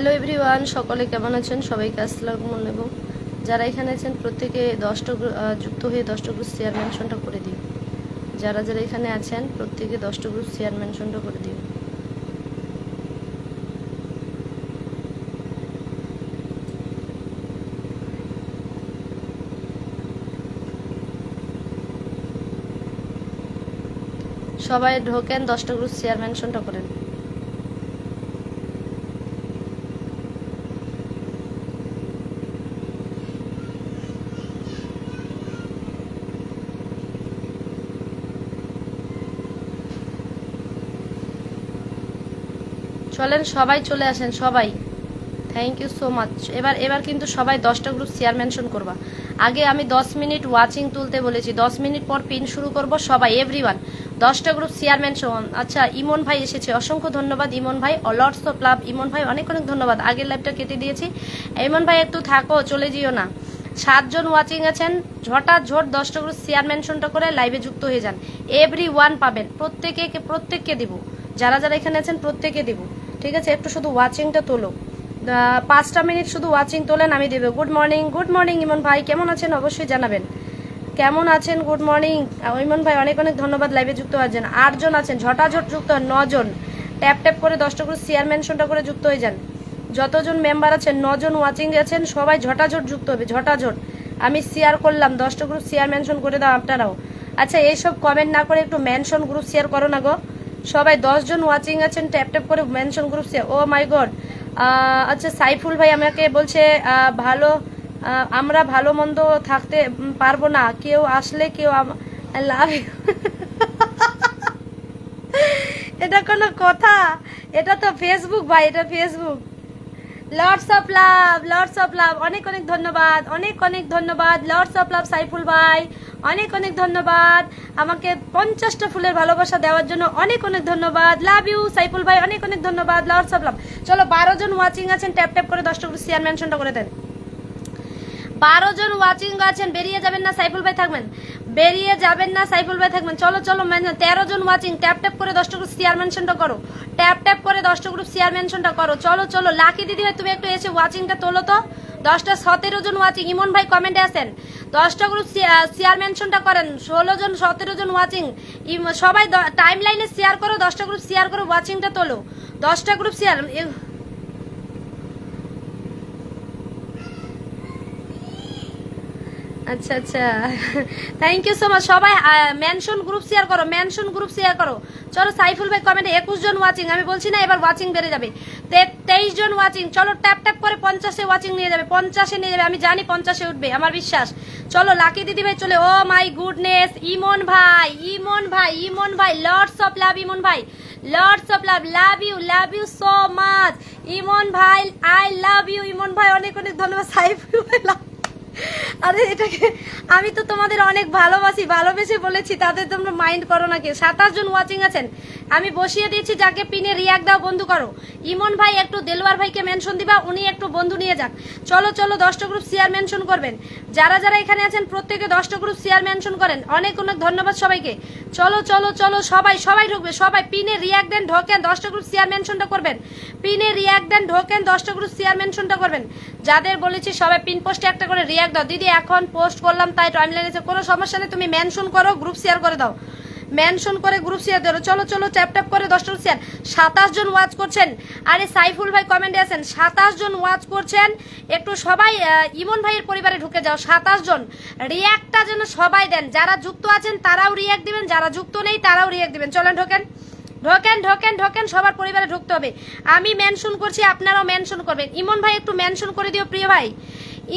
Hello everyone সকলে কেমন আছেন? সবাইকে আসসালামু আলাইকুম। যারা এখানে আছেন, প্রত্যেকে দশটা যুক্ত হয়ে দশটা গ্রুপ শেয়ার মেনশনটা করে দিন যারা যারা এখানে আছেন, প্রত্যেকে দশটা গ্রুপ শেয়ার মেনশনটা করে দিন সবাই ঢোকেন দশটা গ্রুপ শেয়ার মেনশনটা করেন। চলেন, সবাই চলে আসেন, সবাই। থ্যাংক ইউ সো মাচ এবার এবার কিন্তু সবাই দশটা গ্রুপ শেয়ার মেনশন করবা। আগে আমি দশ মিনিট ওয়াচিং তুলতে বলেছি, দশ মিনিট পর পিন শুরু করব সবাই এভরিওয়ান দশটা গ্রুপ শেয়ার মেনশন আচ্ছা ইমন ভাই এসেছে, অসংখ্য ধন্যবাদ ইমন ভাই। অলর্টস অফ লাভ ইমন ভাই, অনেক অনেক ধন্যবাদ। আগের লাইভটা কেটে দিয়েছি। ইমন ভাই, একটু থাকো, চলে যেও না। সাতজন ওয়াচিং আছেন ঝটাৎ ঝট দশটা গ্রুপ শেয়ার মেনশনটা করে লাইভে যুক্ত হয়ে যান। এভরি ওয়ান পাবেন। প্রত্যেকে প্রত্যেককে দিব। যারা যারা এখানে আছেন, প্রত্যেকে দিব। ঠিক আছে? একটু শুধু ওয়াচিংটা তোলো। পাঁচটা মিনিট শুধু ওয়াচিং তোলেন, আমি দেবো। Good morning good morning Emon ভাই। কেমন আছেন? অবশ্যই জানাবেন। কেমন আছেন? গুড মর্নিং ইমন ভাই, অনেক অনেক ধন্যবাদ লাইভে যুক্ত আছেন আটজন আছেন, ঝটাঝট যুক্ত হন, নজন। ট্যাপ ট্যাপ করে দশটা করে শেয়ার মেনশনটা করে যুক্ত হয়ে যান। যতজন মেম্বার আছেন, নজন ওয়াচিং আছেন, সবাই ঝটাঝট যুক্ত হবে, ঝটাঝট। আমি শেয়ার করলাম, দশটা গ্রুপ শেয়ার মেনশন করে দাও আপনারাও। আচ্ছা এইসব কমেন্ট না করে একটু মেনশন গ্রুপ শেয়ার করো না গো। সবাই দশজন ওয়াচিং আছেন ট্যাপ ট্যাপ করে mention group share oh my god আচ্ছা সাইফুল ভাই আমাকে বলছে ভালো আমরা ভালো মন্দ থাকতে পারব না। কেউ আসলে কেউ লাভ এটা কোনো কথা? এটা তো ফেসবুক ভাই, এটা Facebook lords of love lords of love অনেক অনেক ধন্যবাদ, অনেক অনেক ধন্যবাদ। লর্ডস অফ লাভ সাইফুল ভাই। অনেক অনেক ধন্যবাদ। আমাকে পঞ্চাশটা ফুলের ভালোবাসা দেওয়ার জন্য অনেক অনেক ধন্যবাদ। লাভ ইউ সাইফুল ভাই, অনেক অনেক ধন্যবাদ। লর্ডস সব লাভ চলো, বারো জন ওয়াচিং আছেন ট্যাপ ট্যাপ করে দশটা করে শেয়ার মেনশনটা করে দেন। বারো জন ওয়াচিং আছেন, বেরিয়ে যাবেন না, সাইফুল ভাই থাকবেন। বেরিয়ে যাবেন না, সাইফুল ভাই থাকবেন। চলো চলো তেরো জন ওয়াচিং ট্যাপ ট্যাপ করে দশটা গ্রুপ শেয়ার মেনশনটা করো। ট্যাপ ট্যাপ করে দশটা গ্রুপ শেয়ার মেনশনটা করো। চলো চলো লাকি দিদি ভাই, তুমি একটু এসে ওয়াচিংটা তোলো তো। দশটা সতেরো জন ওয়াচিং ইমন ভাই কমেন্টে আসেন। দশটা গ্রুপ শেয়ার মেনশনটা করেন। ষোলো জন, সতেরো জন ওয়াচিং সবাই টাইম লাইনে শেয়ার করো, দশটা গ্রুপ শেয়ার করো ওয়াচিংটা তোলো। দশটা গ্রুপ শেয়ার আচ্ছা আচ্ছা। থ্যাংক ইউ সো মাচ সবাই মেনশন গ্রুপ শেয়ার করো মেনশন গ্রুপ শেয়ার করো। চলো সাইফুল ভাই কমেন্টে একুশ জন ওয়াচিং আমি বলছি না এবার ওয়াচিং বেড়ে যাবে। তেইশ জন ওয়াচিং চলো ট্যাপ ট্যাপ করে পঞ্চাশে ওয়াচিং নিয়ে যাবে, পঞ্চাশে নিয়ে যাবে, আমি জানি পঞ্চাশে উঠবে, আমার বিশ্বাস। চলো লাকি দিদি ভাই চলে ও মাই গুডনেস ইমন ভাই ইমন ভাই ইমন ভাই লর্ডস অফ লাভ ইমন ভাই। Lords of love love you love you so much Emon ভাই আই লাভ ইউ ইমন ভাই, অনেক অনেক ধন্যবাদ, সাইফুল ভাই, love আরে, এটাকে আমি তো তোমাদের অনেক ভালোবাসি, ভালোবেসে বলেছি, তাদের তোমরা মাইন্ড করো না কে সাতাশ জন ওয়াচিং আছেন। আমি বসিয়ে দিয়েছি, যাকে পিনে রিয়াক দাও, বন্ধু করো। ইমন ভাই, একটু দেলোয়ার ভাইকে মেনশন দিবা, উনি একটু বন্ধু নিয়ে যাক। চলো চলো, দশটা গ্রুপ শেয়ার মেনশন করবেন। যারা যারা এখানে আছেন, প্রত্যেকে দশটা গ্রুপ শেয়ার মেনশন করেন। অনেক অনেক ধন্যবাদ সবাইকে। চলো চলো চলো, সবাই সবাই ঢুকবে, সবাই পিনে রিয়াক দেন, ঢোকেন, দশটা গ্রুপ শেয়ার মেনশনটা করবেন। পিনে রিয়াক দেন, ঢোকেন, দশটা গ্রুপ শেয়ার মেনশনটা করবেন। যাদের বলেছি সবাই পিন পোস্টে একটা করে রিয়াক দাও। দিদি, এখন পোস্ট করলাম, তাই টাইম লাইনে কোনো সমস্যা নেই, তুমি মেনশন করো গ্রুপ শেয়ার করে দাও। মেনশন করে গ্রুপ শেয়ার করো চলো চলো ট্যাপ ট্যাপ করে দশটা শেয়ার সাতাশ জন ওয়াচ করছেন। আরে সাইফুল ভাই কমেন্টে আছেন। সাতাশ জন ওয়াচ করছেন। একটু সবাই ইমন ভাইয়ের পরিবারে ঢুকে যাও। সাতাশ জন। রিয়াক্টটা যেন সবাই দেন। যারা যুক্ত আছেন, তারাও রিয়াক্ট দিবেন। যারা যুক্ত নেই, তারাও রিয়াক্ট দিবেন। চলেন, ঢোকেন। ঢোকেন ঢোকেন ঢোকেন, সবার পরিবারে ঢুকতে হবে। আমি মেনশন করছি, আপনারাও মেনশন করবেন। ইমন ভাই, একটু মেনশন করে দিও, প্রিয় ভাই।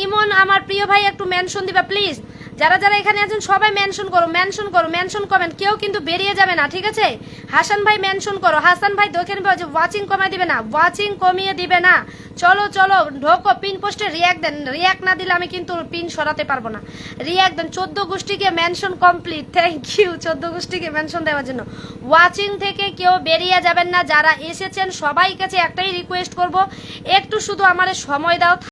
ইমন, আমার প্রিয় ভাই, একটু মেনশন দিবা প্লিজ যারা যারা এখানে আছেন, সবাই মেনশন করো মেনশন করো মেনশন কমেন্ট কেউ কিন্তু বেরিয়ে যাবে না, ঠিক আছে? হাসান ভাই মেনশন করো। হাসান ভাই দেখেন ওয়াচিং কমিয়ে দিবে না ওয়াচিং কমিয়ে দিবে না। চলো চলো, ঢোকো পিন পোস্টে রিয়াক্ট দেন। রিয়াক্ট না দিলে আমি কিন্তু পিন সরাতে পারব না। রিয়াক্ট দেন। চোদ্দ গোষ্ঠীকে মেনশন কমপ্লিট থ্যাংক ইউ চোদ্দ গোষ্ঠীকে মেনশন দেওয়ার জন্য। ওয়াচিং থেকে কেউ বেরিয়ে যাবেন না। যারা এসেছেন, সবাই কাছে একটাই রিকোয়েস্ট করব। একটু শুধু আমাদের সময় দাও।